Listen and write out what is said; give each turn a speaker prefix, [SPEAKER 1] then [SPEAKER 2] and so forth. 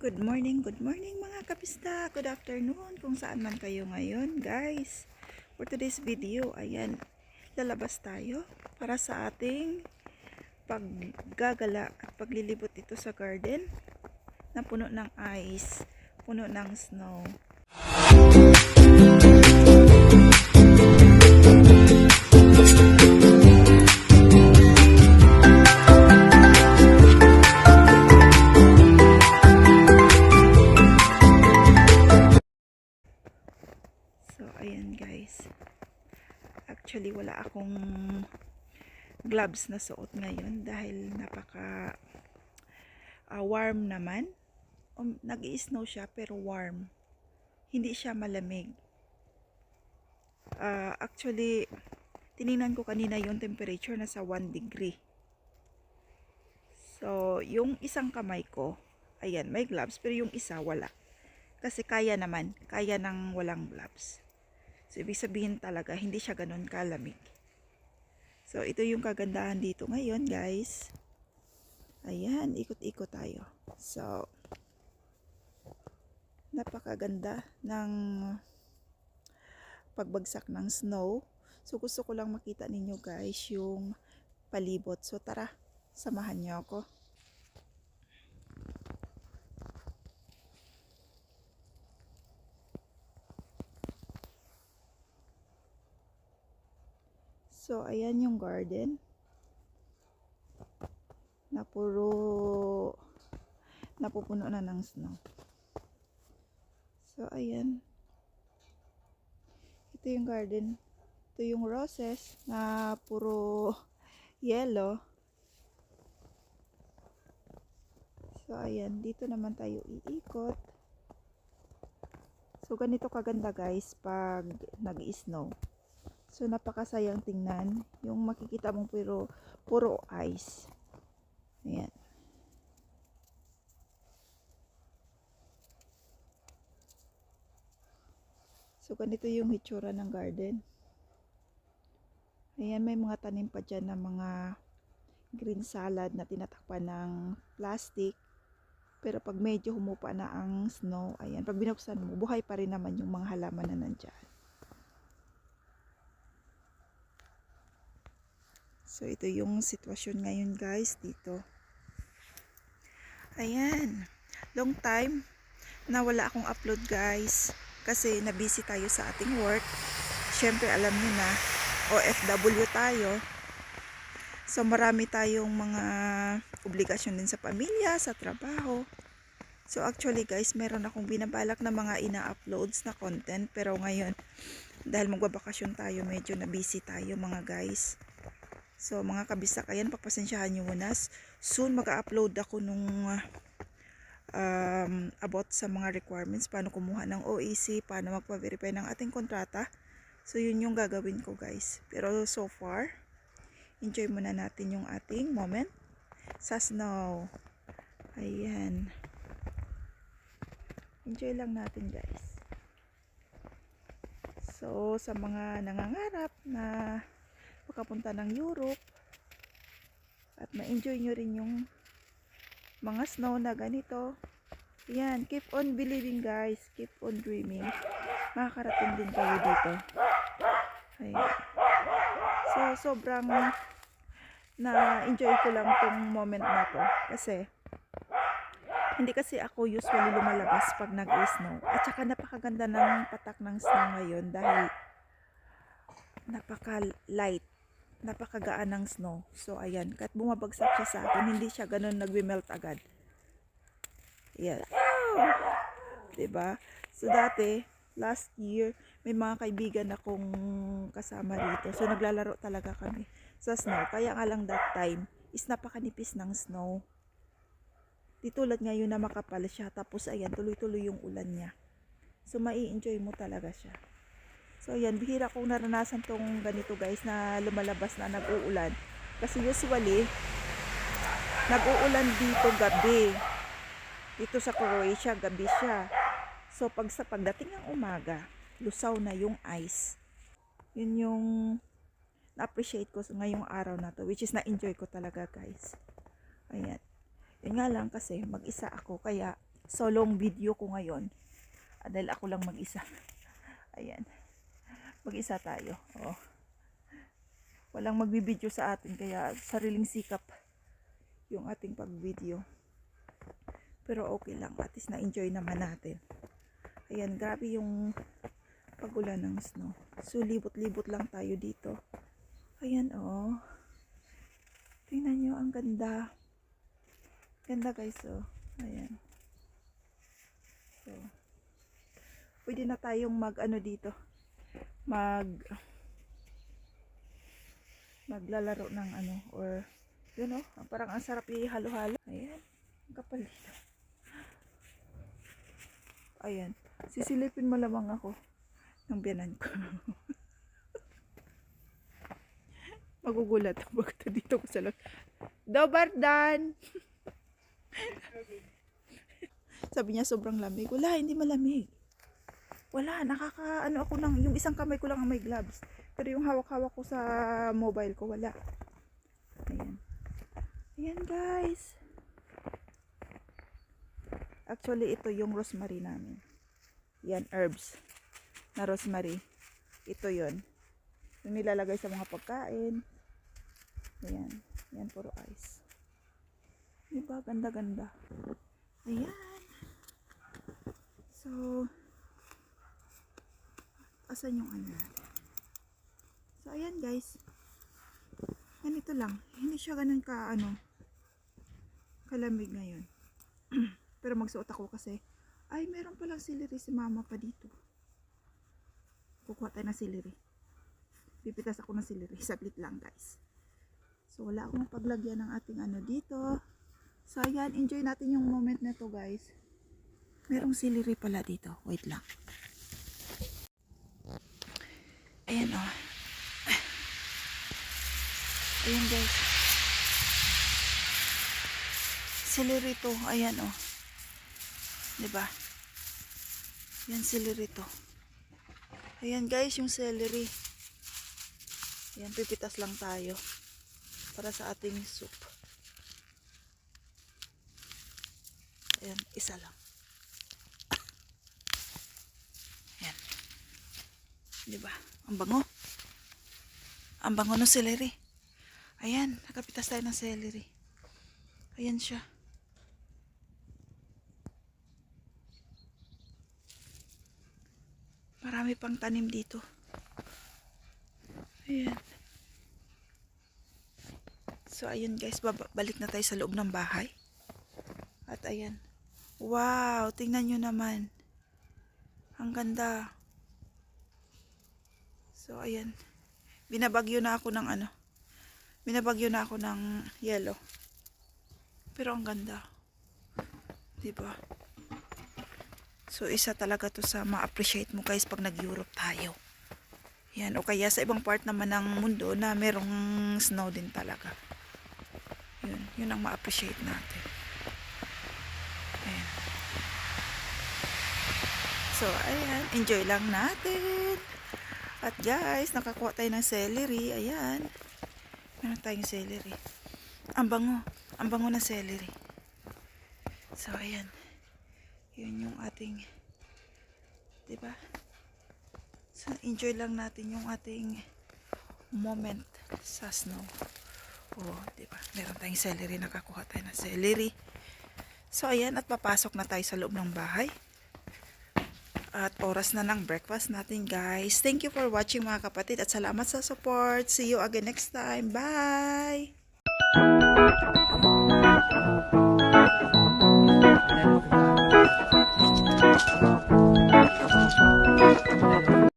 [SPEAKER 1] Good morning, good morning mga kapista. Good afternoon kung saan man kayo ngayon, guys. For today's video, ayan, lalabas tayo para sa ating paggagala at paglilibot dito sa garden na puno ng ice, puno ng snow. So, ayan guys. Actually, wala akong gloves na suot ngayon dahil napaka ah, warm naman. Um, Nag-i-snow siya pero warm. Hindi siya malamig. Ah, actually, tiningnan ko kanina yung temperature nasa 1 degree. So, yung isang kamay ko, ayan, may gloves pero yung isa wala. Kasi kaya naman, kaya ng walang gloves. So, ibig sabihin talaga, hindi siya ganun kalamig. So, ito yung kagandahan dito ngayon, guys. Ayan, ikot-ikot tayo. So, napakaganda ng pagbagsak ng snow. So, gusto ko lang makita ninyo, guys, yung palibot. So, tara, samahan niyo ako. So, ayan yung garden. Na puro napupuno na ng snow. So, ayan. Ito yung garden. Ito yung roses na puro yellow. So, ayan. Dito naman tayo iikot. So, ganito kaganda guys pag nag-snow. So, napakasayang tingnan. Yung makikita mong puro, puro ice. Ayan. So, ganito yung hitsura ng garden. Ayan, may mga tanim pa dyan na mga green salad na tinatakpan ng plastic. Pero pag medyo humupa na ang snow, ayan, pag binuksan mo, buhay pa rin naman yung mga halaman na nandyan. So, ito yung sitwasyon ngayon guys dito. Ayan. Long time na wala akong upload guys. Kasi na-busy tayo sa ating work. Siyempre alam niyo na, OFW tayo. So marami tayong mga obligasyon din sa pamilya, sa trabaho. So actually guys, meron akong binabalak na mga ina-uploads na content. Pero ngayon, dahil magbabakasyon tayo, medyo na-busy tayo mga guys. So, mga kabisak, ayan, pagpasensyahan nyo muna. Soon, mag-upload ako nung uh, um, about sa mga requirements, paano kumuha ng OEC, paano magpa-verify ng ating kontrata. So, yun yung gagawin ko, guys. Pero, so far, enjoy muna natin yung ating moment sa snow. Ayan. Enjoy lang natin, guys. So, sa mga nangangarap na makapunta ng Europe. At ma-enjoy nyo rin yung mga snow na ganito. Yan, keep on believing guys. Keep on dreaming. Makakarating din kayo dito. Ayan. so sobrang na enjoy ko lang tong moment na to. Kasi hindi kasi ako usually lumalabas pag nag-snow. At saka napakaganda ng patak ng snow ngayon dahil napaka light napakagaan ng snow. So, ayan. Kahit bumabagsak siya sa akin, hindi siya ganun nagwi-melt agad. Yan. Diba? So, dati, last year, may mga kaibigan akong kasama rito. So, naglalaro talaga kami sa snow. Kaya nga lang that time, is napakanipis ng snow. Di tulad ngayon na makapal siya. Tapos, ayan, tuloy-tuloy yung ulan niya. So, mai-enjoy mo talaga siya. So, yan, bihira kong naranasan tong ganito guys na lumalabas na nag-uulan. Kasi usually, nag-uulan dito gabi. Dito sa Croatia, gabi siya. So, pag sa pagdating ng umaga, lusaw na yung ice. Yun yung na-appreciate ko ngayong araw na to, which is na-enjoy ko talaga guys. Ayan. Yun nga lang kasi mag-isa ako, kaya solong video ko ngayon. Ah, dahil ako lang mag-isa. Ayan. Mag-isa tayo. Oh. Walang magbibideo sa atin kaya sariling sikap yung ating pag-video. Pero okay lang. At least na-enjoy naman natin. Ayan, grabe yung pagulan ng snow. So, libot-libot lang tayo dito. Ayan, oh. Tingnan nyo, ang ganda. Ganda guys, oh. Ayan. So, pwede na tayong mag, ano dito, mag, maglalaro ng ano, or, yun oh, parang ang sarap ihalo-halo. Ayan, ang kapal dito. Ayan, sisilipin mo lamang ako ng biyanan ko. Magugulat ako bakit dito ko sa loob. Dobardan! Sabi niya sobrang lamig. Wala, hindi malamig. Wala, nakaka, ano ako nang, yung isang kamay ko lang ang may gloves. Pero yung hawak-hawak ko sa mobile ko, wala. Ayan. Ayan guys. Actually, ito yung rosemary namin. Yan, herbs. Na rosemary. Ito yon Yung nilalagay sa mga pagkain. Ayan. Yan, puro ice. Diba? Ganda-ganda. Ayan. So, asan yung ano? So, ayan guys. Ganito lang. Hindi siya ganun ka, ano, kalamig ngayon. Pero magsuot ako kasi, ay, meron palang celery si mama pa dito. Kukuha tayo ng celery. Pipitas ako ng celery. Saglit lang guys. So, wala akong paglagyan ng ating ano dito. So, ayan. Enjoy natin yung moment na to guys. Merong celery pala dito. Wait lang. Ayan oh. Ayan guys. Celery. Ayan oh. 'Di ba? Yan celery to. Ayan guys, yung celery. Ayan, pipitas lang tayo. Para sa ating soup. Ayan, isa lang. Di ba? Ang bango. Ang bango ng celery. Ayan, nakapitas tayo ng celery. Ayan siya. Marami pang tanim dito. Ayan. So, ayun guys, balik na tayo sa loob ng bahay. At ayan. Wow, tingnan nyo naman. Ang ganda. So, ayan. Binabagyo na ako ng ano. Binabagyo na ako ng yellow. Pero ang ganda. 'Di ba? So, isa talaga to sa ma-appreciate mo guys pag nag-Europe tayo. Yan. O kaya sa ibang part naman ng mundo na merong snow din talaga. Yun. Yun ang ma-appreciate natin. Ayan. So, ayan. Enjoy lang natin. At guys, nakakuha tayo ng celery. Ayan. Meron tayong celery. Ang bango. Ang bango ng celery. So, ayan. Yun yung ating, di ba? So, enjoy lang natin yung ating moment sa snow. Oh, di ba? Meron tayong celery, nakakuha tayo ng celery. So, ayan, at papasok na tayo sa loob ng bahay. At oras na ng breakfast natin guys. Thank you for watching mga kapatid at salamat sa support. See you again next time. Bye! Thank you.